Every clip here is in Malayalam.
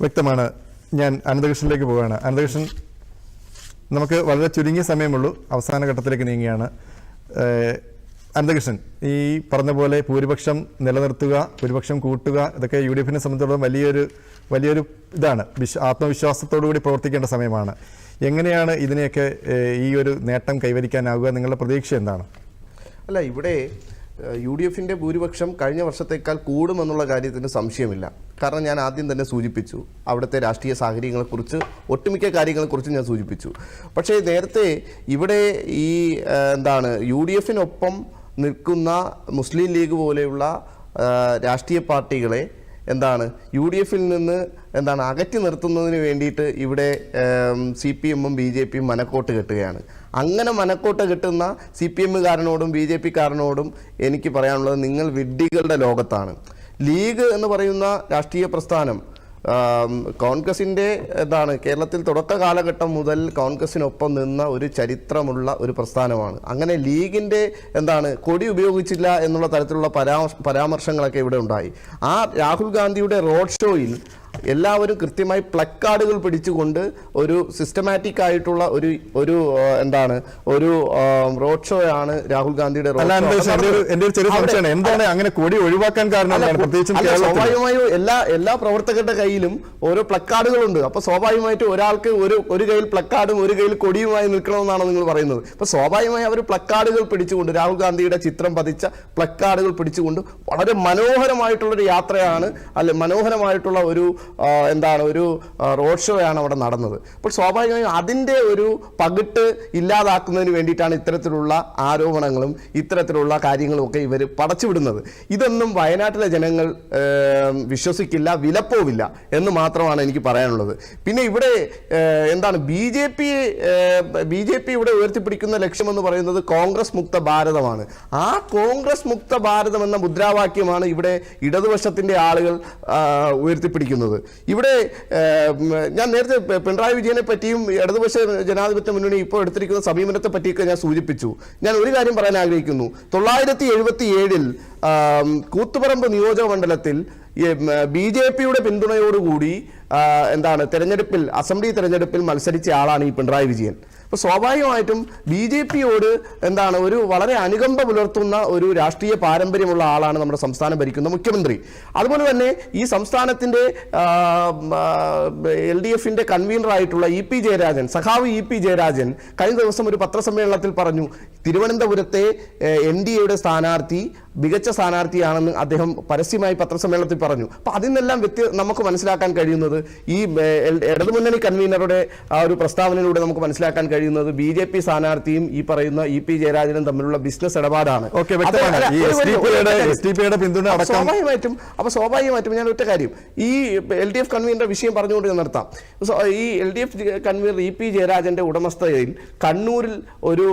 വ്യക്തമാണ്. ഞാൻ അനന്തകൃഷ്ണനിലേക്ക് പോവുകയാണ്. അനന്തകൃഷ്ണൻ നമുക്ക് വളരെ ചുരുങ്ങിയ സമയമുള്ളൂ. അവസാന ഘട്ടത്തിലേക്ക് നീങ്ങുകയാണ്. അനന്തകൃഷ്ണൻ ഈ പറഞ്ഞ പോലെ ഭൂരിപക്ഷം നിലനിർത്തുക ഭൂരിപക്ഷം കൂട്ടുക ഇതൊക്കെ യു ഡി എഫിനെ സംബന്ധിച്ചിടത്തോളം വലിയൊരു വലിയൊരു ഇതാണ്. വിശ്വ ആത്മവിശ്വാസത്തോടു കൂടി പ്രവർത്തിക്കേണ്ട സമയമാണ്. എങ്ങനെയാണ് ഇതിനെയൊക്കെ ഈ ഒരു നേട്ടം കൈവരിക്കാനാവുക? നിങ്ങളുടെ പ്രതീക്ഷ എന്താണ്? അല്ല ഇവിടെ യു ഡി എഫിന്റെ ഭൂരിപക്ഷം കഴിഞ്ഞ വർഷത്തേക്കാൾ കൂടുമെന്നുള്ള കാര്യത്തിന് സംശയമില്ല. കാരണം ഞാൻ ആദ്യം തന്നെ സൂചിപ്പിച്ചു. അവിടുത്തെ രാഷ്ട്രീയ സാഹചര്യങ്ങളെക്കുറിച്ച് ഒട്ടുമിക്ക കാര്യങ്ങളെക്കുറിച്ച് ഞാൻ സൂചിപ്പിച്ചു. പക്ഷേ നേരത്തെ ഇവിടെ ഈ എന്താണ് യു ഡി എഫിനൊപ്പം നിൽക്കുന്ന മുസ്ലിം ലീഗ് പോലെയുള്ള രാഷ്ട്രീയ പാർട്ടികളെ എന്താണ്? യു ഡി എഫിൽ നിന്ന് എന്താണ് അകറ്റി നിർത്തുന്നതിന് വേണ്ടിയിട്ട് ഇവിടെ സി പി എമ്മും ബി ജെ പിയും മനക്കോട്ട് കെട്ടുകയാണ്. അങ്ങനെ മനക്കോട്ട് കെട്ടുന്ന സി പി എമ്മുകാരനോടും ബി ജെ പിക്കാരനോടും എനിക്ക് പറയാനുള്ളത് നിങ്ങൾ വിഡ്ഢികളുടെ ലോകത്താണ്. ലീഗ് എന്ന് പറയുന്ന രാഷ്ട്രീയ പ്രസ്ഥാനം കോൺഗ്രസിന്റെ എന്താണ് കേരളത്തിൽ തുടക്ക കാലഘട്ടം മുതൽ കോൺഗ്രസിനൊപ്പം നിന്ന ഒരു ചരിത്രമുള്ള ഒരു പ്രസ്ഥാനമാണ്. അങ്ങനെ ലീഗിന്റെ എന്താണ് കൊടി ഉപയോഗിച്ചില്ല എന്നുള്ള തരത്തിലുള്ള പരാമർശ പരാമർശങ്ങളൊക്കെ ഇവിടെ ഉണ്ടായി. ആ രാഹുൽ ഗാന്ധിയുടെ റോഡ് ഷോയിൽ എല്ലാവരും കൃത്യമായി പ്ലക്കാർഡുകൾ പിടിച്ചുകൊണ്ട് ഒരു സിസ്റ്റമാറ്റിക് ആയിട്ടുള്ള ഒരു ഒരു എന്താണ് ഒരു റോഡ് ഷോ ആണ് രാഹുൽ ഗാന്ധിയുടെ ഒരു ചെറിയ സംശയമാണ്. എന്താണ് അങ്ങനെ കൊടി ഒഴിവാക്കാൻ കാരണം സ്വാഭാവികമായും എല്ലാ എല്ലാ പ്രവർത്തകരുടെ കയ്യിലും ഓരോ പ്ലക്കാർഡുകളുണ്ട്. അപ്പൊ സ്വാഭാവികമായിട്ട് ഒരാൾക്ക് ഒരു ഒരു കയ്യിൽ പ്ലക്കാർഡും ഒരു കയ്യിൽ കൊടിയുമായി നിൽക്കണമെന്നാണ് നിങ്ങൾ പറയുന്നത്. അപ്പൊ സ്വാഭാവികമായി അവർ പ്ലക്കാർഡുകൾ പിടിച്ചുകൊണ്ട് രാഹുൽ ഗാന്ധിയുടെ ചിത്രം പതിച്ച പ്ലക്കാർഡുകൾ പിടിച്ചുകൊണ്ട് വളരെ മനോഹരമായിട്ടുള്ള ഒരു യാത്രയാണ് അല്ലെ മനോഹരമായിട്ടുള്ള ഒരു എന്താണ് ഒരു റോഡ് ഷോയാണ് അവിടെ നടന്നത്. അപ്പോൾ സ്വാഭാവികമായും അതിന്റെ ഒരു പകിട്ട് ഇല്ലാതാക്കുന്നതിന് വേണ്ടിയിട്ടാണ് ഇത്തരത്തിലുള്ള ആരോപണങ്ങളും ഇത്തരത്തിലുള്ള കാര്യങ്ങളും ഒക്കെ ഇവർ പടച്ചുവിടുന്നത്. ഇതൊന്നും വയനാട്ടിലെ ജനങ്ങൾ വിശ്വസിക്കില്ല വിലപ്പോവില്ല എന്ന് മാത്രമാണ് എനിക്ക് പറയാനുള്ളത്. പിന്നെ ഇവിടെ എന്താണ് B J P B J P ഇവിടെ ഉയർത്തിപ്പിടിക്കുന്ന ലക്ഷ്യമെന്ന് പറയുന്നത് കോൺഗ്രസ് മുക്ത ഭാരതമാണ്. ആ കോൺഗ്രസ് മുക്ത ഭാരതം എന്ന മുദ്രാവാക്യമാണ് ഇവിടെ ഇടതുപക്ഷത്തിന്റെ ആളുകൾ ആ, ഉയർത്തിപ്പിടിക്കുന്നത് ഇവിടെ ഞാൻ നേരത്തെ പിണറായി വിജയനെ പറ്റിയും ഇടതുപക്ഷ ജനാധിപത്യ മുന്നണി ഇപ്പോൾ എടുത്തിരിക്കുന്ന സമീപനത്തെ പറ്റിയൊക്കെ ഞാൻ സൂചിപ്പിച്ചു. ഞാൻ ഒരു കാര്യം പറയാൻ ആഗ്രഹിക്കുന്നു. തൊള്ളായിരത്തി എഴുപത്തി ഏഴിൽ കൂത്തുപറമ്പ് നിയോജക മണ്ഡലത്തിൽ ബി ജെ പിയുടെ പിന്തുണയോടുകൂടി എന്താണ് തെരഞ്ഞെടുപ്പിൽ അസംബ്ലി തെരഞ്ഞെടുപ്പിൽ മത്സരിച്ച ആളാണ് ഈ പിണറായി വിജയൻ. അപ്പോൾ സ്വാഭാവികമായിട്ടും ബി ജെ പിയോട് എന്താണ് ഒരു വളരെ അനുകമ്പ പുലർത്തുന്ന ഒരു രാഷ്ട്രീയ പാരമ്പര്യമുള്ള ആളാണ് നമ്മുടെ സംസ്ഥാനം ഭരിക്കുന്ന മുഖ്യമന്ത്രി. അതുപോലെ തന്നെ ഈ സംസ്ഥാനത്തിന്റെ എൽ ഡി എഫിന്റെ കൺവീനറായിട്ടുള്ള ഇ പി ജയരാജൻ സഖാവ് ഇ പി ജയരാജൻ കഴിഞ്ഞ ദിവസം ഒരു പത്രസമ്മേളനത്തിൽ പറഞ്ഞു തിരുവനന്തപുരത്തെ എൻ ഡി എയുടെ സ്ഥാനാർത്ഥി മികച്ച സ്ഥാനാർത്ഥിയാണെന്ന് അദ്ദേഹം പരസ്യമായി പത്രസമ്മേളനത്തിൽ പറഞ്ഞു. അപ്പൊ അതിൽ നിന്നെല്ലാം വ്യത്യ നമുക്ക് മനസ്സിലാക്കാൻ കഴിയുന്നത് ഈ ഇടതുമുന്നണി കൺവീനറുടെ ആ ഒരു പ്രസ്താവനയിലൂടെ നമുക്ക് മനസ്സിലാക്കാൻ കഴിയുന്നത് ബി ജെ പി സ്ഥാനാർത്ഥിയും ഈ പറയുന്ന ഇ പി ജയരാജനും തമ്മിലുള്ള ബിസിനസ് ഇടപാടാണ്. സ്വാഭാവികമായിട്ടും അപ്പൊ സ്വാഭാവികമായിട്ടും ഞാൻ ഒറ്റ കാര്യം. ഈ എൽ ഡി എഫ് കൺവീനറുടെ വിഷയം പറഞ്ഞുകൊണ്ട് ഞാൻ നിർത്താം. ഈ L D F convener E P ജയരാജന്റെ ഉടമസ്ഥതയിൽ കണ്ണൂരിൽ ഒരു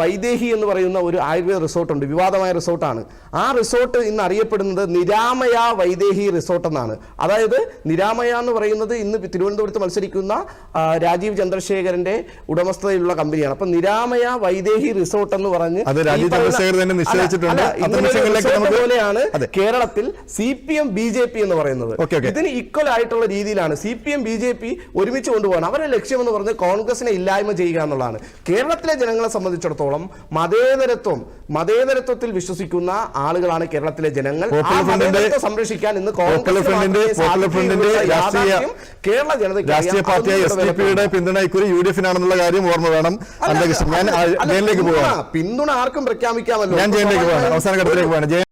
വൈദേഹി എന്ന് പറയുന്ന ഒരു ആയുർവേദ റിസോർട്ടുണ്ട് വിവാദമായ റിസോർട്ടാണ്. ആ റിസോർട്ട് ഇന്ന് അറിയപ്പെടുന്നത് നിരാമയ വൈദേഹി റിസോർട്ട് എന്നാണ്. അതായത് നിരാമയ എന്ന് പറയുന്നത് ഇന്ന് തിരുവനന്തപുരത്ത് മത്സരിക്കുന്ന രാജീവ് ചന്ദ്രശേഖരന്റെ ഉടമസ്ഥതയിലുള്ള കമ്പനിയാണ്. അപ്പൊ നിരാമയ വൈദേഹി റിസോർട്ട് എന്ന് പറഞ്ഞ് പോലെയാണ് കേരളത്തിൽ C P M B J P എന്ന് പറയുന്നത്. ഇതിന് ഈക്വൽ ആയിട്ടുള്ള രീതിയിലാണ് C P M B J P ഒരുമിച്ച് കൊണ്ടുപോകണം അവരുടെ ലക്ഷ്യം എന്ന് പറഞ്ഞ് കോൺഗ്രസിനെ ഇല്ലായ്മ ചെയ്യുക എന്നുള്ളതാണ്. കേരളത്തിലെ ജനങ്ങളെ സംബന്ധിച്ചിടത്തോളം മതേതരത്വം മതേതരത്വത്തിൽ വിശ്വസിക്കുന്ന ആളുകളാണ് കേരളത്തിലെ ജനങ്ങൾ. സംരക്ഷിക്കാൻ ഇന്ന് കേരള ജനതയ്ക്ക് രാഷ്ട്രീയ. പാർട്ടിയായ എസ് ഡി പിയുടെ പിന്തുണ ഇക്കുറി യു ഡി എഫിനാണെന്നുള്ള കാര്യം ഓർമ്മ വേണം. അന്തരീക്ഷം ഞാൻ ജയിലിലേക്ക് പിന്തുണ- ആർക്കും പ്രഖ്യാപിക്കാമല്ലോ. ഞാൻ ജയിലിലേക്ക് പോവാണ്. അവസാന ഘട്ടത്തിലേക്ക് പോവാണ്.